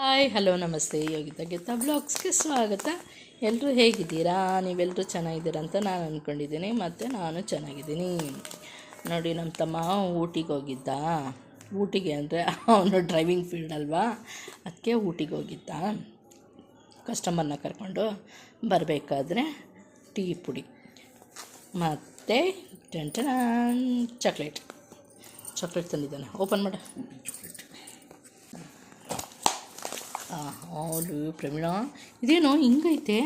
Hi, hello, ನಮಸ್ತೆ. ಯೋಗಿತಾ ಗೀತಾ ಬ್ಲಾಗ್ಸ್ಗೆ ಸ್ವಾಗತ. ಎಲ್ಲರೂ ಹೇಗಿದ್ದೀರಾ? ನೀವೆಲ್ಲರೂ ಚೆನ್ನಾಗಿದ್ದೀರಾ ಅಂತ ನಾನು ಅಂದ್ಕೊಂಡಿದ್ದೀನಿ ಮತ್ತು ನಾನು ಚೆನ್ನಾಗಿದ್ದೀನಿ. ನೋಡಿ, ನಮ್ಮ ತಮ್ಮ ಊಟಿಗೆ ಹೋಗಿದ್ದ. ಊಟಿಗೆ ಅಂದರೆ ಅವನು ಡ್ರೈವಿಂಗ್ ಫೀಲ್ಡ್ ಅಲ್ವಾ? ಅದಕ್ಕೆ ಊಟಿಗೆ ಹೋಗಿದ್ದ. ಕಸ್ಟಮರ್ನ ಕರ್ಕೊಂಡು ಬರಬೇಕಾದ್ರೆ ಟೀ ಪುಡಿ, ಮತ್ತು ಟೆಂಟನ ಚಾಕ್ಲೇಟ್. ಚಾಕ್ಲೇಟ್ ತಂದಿದ್ದಾನೆ. ಓಪನ್ ಮಾಡ. ಹೌದು ಪ್ರವೀಣ. ಇದೇನು ಹಿಂಗೈತೆ?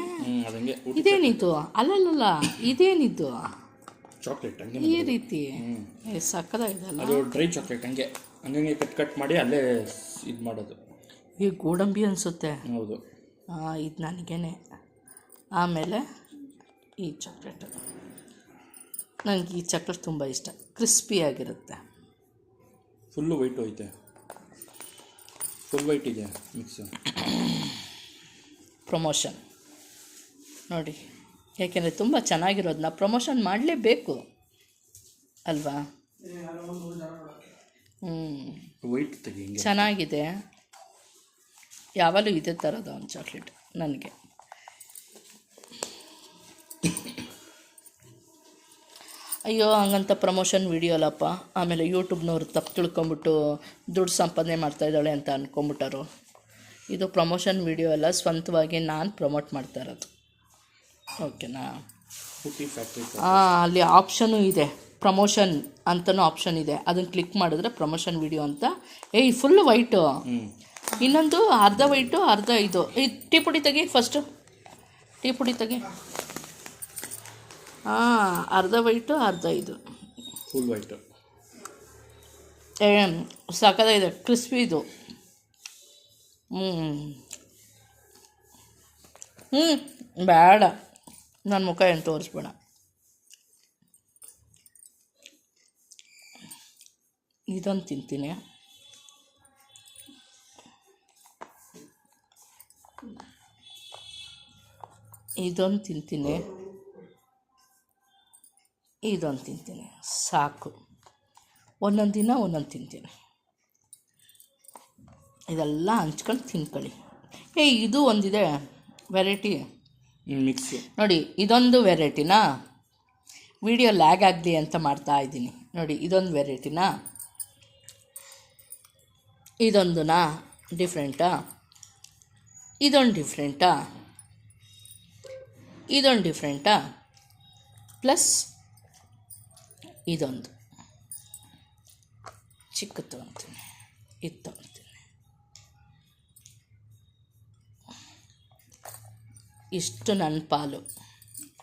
ಇದೇನಿತ್ತು ಅದಂಗೆ ಇದೇನಿತ್ತು ಚಾಕ್ಲೇಟ್ ಹಂಗೆ ಈ ರೀತಿ? ಏ, ಸಕ್ಕತ್ತಾಗಿದೆಲ್ಲ ಅದು ಡ್ರೈ ಚಾಕ್ಲೇಟ್ ಹಂಗೆ. ಹಂಗೆ ಕಟ್ ಕಟ್ ಮಾಡಿ ಅಲ್ಲೇ ಇದು ಮಾಡೋದು. ಈ ಗೋಡಂಬಿ ಅನಿಸುತ್ತೆ. ಹೌದು. ಇದು ನನಗೇನೆ. ಆಮೇಲೆ ಈ ಚಾಕ್ಲೇಟ್ ನನಗೆ ಈ ಚಾಕ್ಲೇಟ್ ತುಂಬ ಇಷ್ಟ. ಕ್ರಿಸ್ಪಿಯಾಗಿರುತ್ತೆ ಫುಲ್ಲು ವೈಟ್ ಐತೆ ಫುಲ್ ವೈಟ್ ಇದೆ ಮಿಕ್ಸು ಪ್ರಮೋಷನ್ ನೋಡಿ ಯಾಕೆಂದರೆ ತುಂಬ ಚೆನ್ನಾಗಿರೋದನ್ನ ಪ್ರಮೋಷನ್ ಮಾಡಲೇಬೇಕು. ಅಲ್ವಾ? ಹ್ಞೂ ಚೆನ್ನಾಗಿದೆ. ಯಾವಾಗಲೂ ಇದೇ ಥರದ ಒಂದು ಚಾಕ್ಲೇಟ್ ನನಗೆ. ಅಯ್ಯೋ ಹಂಗಂತ ಪ್ರಮೋಷನ್ ವಿಡಿಯೋ ಅಲ್ಲಪ್ಪ. ಆಮೇಲೆ ಯೂಟ್ಯೂಬ್ನವ್ರು ತಪ್ಪು ತಿಳ್ಕೊಂಬಿಟ್ಟು ದುಡ್ಡು ಸಂಪಾದನೆ ಮಾಡ್ತಾಯಿದ್ದಾಳೆ ಅಂತ ಅಂದ್ಕೊಂಬಿಟ್ಟರು ಇದು ಪ್ರಮೋಷನ್ ವಿಡಿಯೋ ಅಲ್ಲ ಸ್ವಂತವಾಗಿ ನಾನು ಪ್ರಮೋಟ್ ಮಾಡ್ತಾ ಇರೋದು. ಓಕೆನಾ ಹಾಂ ಅಲ್ಲಿ ಆಪ್ಷನು ಇದೆ. ಪ್ರಮೋಷನ್ ಅಂತಲೂ ಆಪ್ಷನ್ ಇದೆ. ಅದನ್ನು ಕ್ಲಿಕ್ ಮಾಡಿದ್ರೆ ಪ್ರಮೋಷನ್ ವಿಡಿಯೋ ಅಂತ. ಏಯ್ ಫುಲ್ ವೈಟು ಇನ್ನೊಂದು ಅರ್ಧ ವೈಟು ಅರ್ಧ ಇದು. ಈ ಟೀ ಪುಡಿ ತೆಗಿ ಫಸ್ಟು ಟೀ ಪುಡಿ ತೆಗಿ. ಹಾಂ ಅರ್ಧ ವೈಟು ಅರ್ಧ ಇದು. ಫುಲ್ ವೈಟು ಸಕ್ಕದಾಗಿದೆ ಕ್ರಿಸ್ಪಿ ಇದು. ಹ್ಞೂ ಹ್ಞೂ ಬೇಡ. ನನ್ನ ಮುಖ ಏನು ತೋರಿಸ್ಬೇಡ. ಇದೊಂದು ತಿಂತೀನಿ. ಇದೊಂದು ತಿಂತೀನಿ. ಇದೊಂದು ತಿಂತೀನಿ. ಸಾಕು. ಒಂದೊಂದು ದಿನ ಒಂದೊಂದು ತಿಂತೀನಿ. ಇದೆಲ್ಲ ಹಂಚ್ಕೊಂಡು ತಿನ್ಕೊಳ್ಳಿ. ಏ ಇದು ಒಂದಿದೆ ವೆರೈಟಿ ಮಿಕ್ಸಿ ನೋಡಿ ಇದೊಂದು ವೆರೈಟಿನಾ ವಿಡಿಯೋ ಲ್ಯಾಗ್ ಆಗಲಿ ಅಂತ ಮಾಡ್ತಾ ಇದ್ದೀನಿ. ನೋಡಿ ಇದೊಂದು ವೆರೈಟಿನಾ ಇದೊಂದುನಾ ಡಿಫ್ರೆಂಟಾ ಇದೊಂದು ಡಿಫ್ರೆಂಟಾ ಇದೊಂದು ಡಿಫ್ರೆಂಟಾ ಪ್ಲಸ್ ಇದೊಂದು. ಚಿಕ್ಕ ತೊಗೊತೀನಿ ಇದು ತೊಗೊತೀನಿ ಇಷ್ಟು ನನ್ನ ಪಾಲು.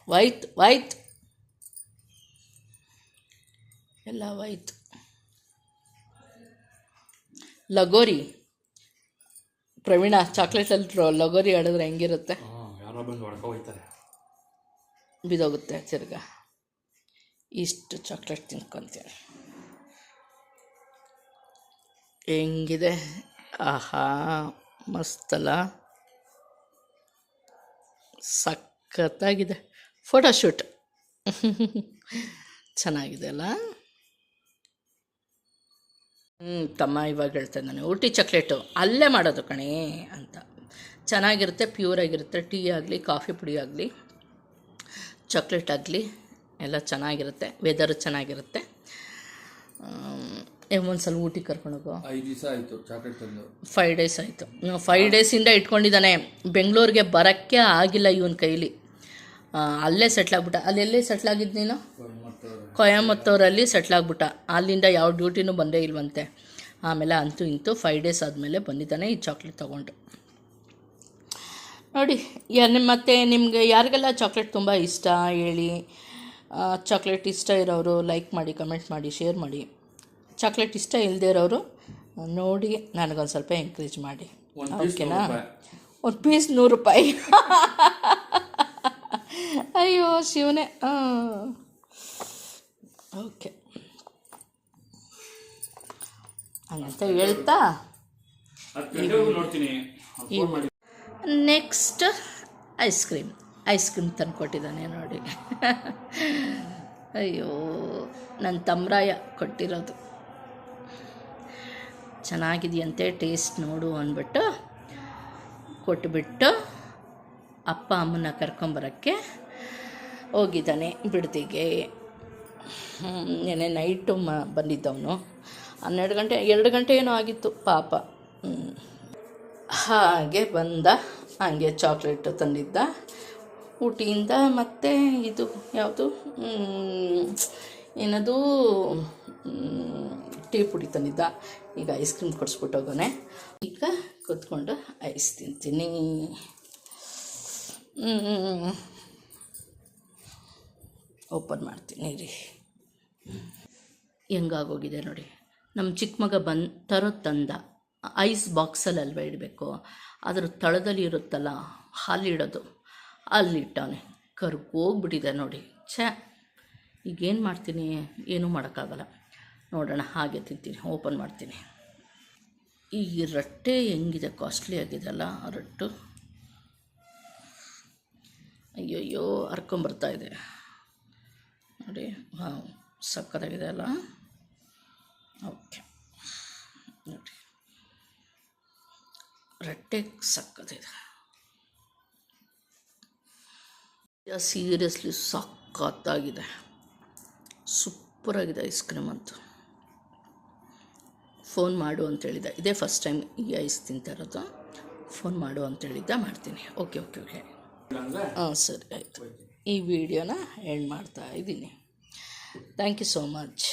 ವೈತ್ ವೈತ್. ಎಲ್ಲ ವೈತ್. ಲಗೋರಿ. ಪ್ರವೀಣ ಚಾಕ್ಲೇಟಲ್ಲಿ ಲಗೋರಿ ಆಡಿದ್ರೆ ಹೆಂಗಿರುತ್ತೆ? ಬಿದೋಗುತ್ತೆ ತಿರ್ಗ. ಇಷ್ಟು ಚಾಕ್ಲೇಟ್ ತಿನ್ಕೊತೀನಿ ಹೆಂಗಿದೆ? ಆಹಾ, ಮಸ್ತಲ್ಲ. ಸಖತ್ತಾಗಿದೆ. ಫೋಟೋಶೂಟ್ ಚೆನ್ನಾಗಿದೆ ಅಲ್ಲ? ಹ್ಞೂ ತಮ್ಮ ಇವಾಗ ಹೇಳ್ತಾ ನಾನು ಊಟಿ ಚಾಕ್ಲೇಟು ಅಲ್ಲೇ ಮಾಡೋದು ಕಣೇ ಅಂತ. ಚೆನ್ನಾಗಿರುತ್ತೆ ಪ್ಯೂರ್ ಆಗಿರುತ್ತೆ, ಟೀ ಆಗಲಿ, ಕಾಫಿ ಪುಡಿ ಆಗಲಿ ಚಾಕ್ಲೇಟ್ ಆಗಲಿ. ಎಲ್ಲ ಚೆನ್ನಾಗಿರುತ್ತೆ ವೆದರ್ ಚೆನ್ನಾಗಿರುತ್ತೆ. ಒಂದು ಸಲ ಊಟಿಗೆ ಕರ್ಕೊಂಡೋಗು ಐದು ದಿವಸ ಆಯಿತು ಚಾಕ್ಲೇಟ್ ತಂದು. ಫೈವ್ ಡೇಸ್ ಆಯಿತು. ಫೈವ್ ಡೇಸಿಂದ ಇಟ್ಕೊಂಡಿದ್ದಾನೆ. ಬೆಂಗಳೂರಿಗೆ ಬರೋಕ್ಕೆ ಆಗಿಲ್ಲ ಇವನ ಕೈಲಿ. ಅಲ್ಲೇ ಸೆಟ್ಲಾಗ್ಬಿಟ್ಟ ಅಲ್ಲಿ ಎಲ್ಲೇ ಸೆಟ್ಲಾಗಿದ್ದು ನೀನು? ಕೊಯಮತ್ತೂರಲ್ಲಿ. ಸೆಟ್ಲಾಗ್ಬಿಟ್ಟ ಅಲ್ಲಿಂದ ಯಾವ ಡ್ಯೂಟಿನೂ ಬಂದೇ ಇಲ್ವಂತೆ. ಆಮೇಲೆ ಅಂತೂ ಇಂತೂ ಫೈವ್ ಡೇಸ್ ಆದಮೇಲೆ ಬಂದಿದ್ದಾನೆ ಈ ಚಾಕ್ಲೇಟ್ ತೊಗೊಂಡು. ನೋಡಿ ಮತ್ತು ನಿಮಗೆ ಯಾರಿಗೆಲ್ಲ ಚಾಕ್ಲೇಟ್ ತುಂಬ ಇಷ್ಟ ಹೇಳಿ ಚಾಕ್ಲೇಟ್ ಇಷ್ಟ ಇರೋರು ಲೈಕ್ ಮಾಡಿ ಕಮೆಂಟ್ ಮಾಡಿ ಶೇರ್ ಮಾಡಿ. ಚಾಕ್ಲೇಟ್ ಇಷ್ಟ ಇಲ್ಲದೆ ಇರೋರು ನೋಡಿ ನನಗೊಂದು ಸ್ವಲ್ಪ ಎಂಕರೇಜ್ ಮಾಡಿ. ಓಕೆನಾ ಒಂದು ಪೀಸ್ ನೂರು ರೂಪಾಯಿ. ಅಯ್ಯೋ ಶಿವನೇ. ಓಕೆ ಹಂಗಂತ ಹೇಳ್ತಾ? Next ice cream ice cream ತಂದು ಕೊಟ್ಟಿದ್ದಾನೆ ನೋಡಿ. ಅಯ್ಯೋ ನನ್ನ ತಮ್ರಾಯ ಕೊಟ್ಟಿರೋದು. ಚೆನ್ನಾಗಿದೆಯಂತೆ, ಟೇಸ್ಟ್ ನೋಡು ಅಂದ್ಬಿಟ್ಟು ಕೊಟ್ಬಿಟ್ಟು ಅಪ್ಪ ಅಮ್ಮನ ಕರ್ಕೊಂಬರೋಕ್ಕೆ ಹೋಗಿದ್ದಾನೆ ಬಿಡ್ತಿಗೆ ನೆನೆ ನೈಟು ಮ, ಬಂದಿದ್ದವನು. ಹನ್ನೆರಡು ಗಂಟೆ, ಎರಡು ಗಂಟೆ ಏನೋ ಆಗಿತ್ತು, ಪಾಪ. ಹಾಗೆ ಬಂದ, ಹಾಗೆ ಚಾಕ್ಲೇಟು ತಂದಿದ್ದ. ಊಟಿಯಿಂದ ಮತ್ತು ಇದು ಯಾವುದು? ಏನದು? ಟೀ ಪುಡಿ ತಂದಿದ್ದ. ಈಗ ಐಸ್ ಕ್ರೀಮ್ ಕೊಡಿಸ್ಬಿಟ್ಟು ಹೋಗೋಣ. ಈಗ ಕೂತ್ಕೊಂಡು ಐಸ್ ತಿಂತೀನಿ. ಓಪನ್ ಮಾಡ್ತೀನಿ ರೀ. ಹೆಂಗಾಗೋಗಿದೆ ನೋಡಿ. ನಮ್ಮ ಚಿಕ್ಕ ಮಗ ಬಂದು ತರೋ ತಂದ. ಐಸ್ ಬಾಕ್ಸಲ್ಲಿ ಅಲ್ವಾ ಇಡಬೇಕು. ಅದ್ರ ತಳದಲ್ಲಿ ಇರುತ್ತಲ್ಲ ಹಾಲಿಡೋದು. ಅಲ್ಲಿಟ್ಟವನೆ ಕರ್ಕೋಗ್ಬಿಟ್ಟಿದೆ ನೋಡಿ. ಛೇ, ಈಗೇನು ಮಾಡ್ತೀನಿ? ಏನೂ ಮಾಡೋಕ್ಕಾಗಲ್ಲ. ನೋಡೋಣ, ಹಾಗೆ ತಿಂತೀನಿ, ಓಪನ್ ಮಾಡ್ತೀನಿ. ಈ ರಟ್ಟೆ ಹೆಂಗಿದೆ? ಕಾಸ್ಟ್ಲಿ ಆಗಿದೆಲ್ಲ ರಟ್ಟು. ಅಯ್ಯಯ್ಯೋ ಹರ್ಕೊಂಬರ್ತಾ ಇದೆ. ನೋಡಿ, ಹಾಂ, ಸಕ್ಕತ್ತಾಗಿದೆ ಅಲ್ಲ? ಓಕೆ. ನೋಡಿ. ರಟ್ಟೆ ಸಕ್ಕತ್ತಿದೆ ಸೀರಿಯಸ್ಲಿ ಸಕ್ಕತ್ತಾಗಿದೆ ಸೂಪರಾಗಿದೆ ಐಸ್ ಕ್ರೀಮ್ ಅಂತೂ. ಫೋನ್ ಮಾಡು ಅಂತ ಹೇಳಿದ ಇದೇ ಫಸ್ಟ್ ಟೈಮ್ ಈ ಐಸ್ ತಿಂತಾ ಇರೋದು. ಫೋನ್ ಮಾಡು ಅಂತೇಳಿದ್ದ, ಮಾಡ್ತೀನಿ. ಓಕೆ ಓಕೆ ಓಕೆ ಹಾಂ, ಸರಿ, ಆಯಿತು. ಈ ವಿಡಿಯೋನ ಎಂಡ್ ಮಾಡ್ತಾ ಇದ್ದೀನಿ. Thank you so much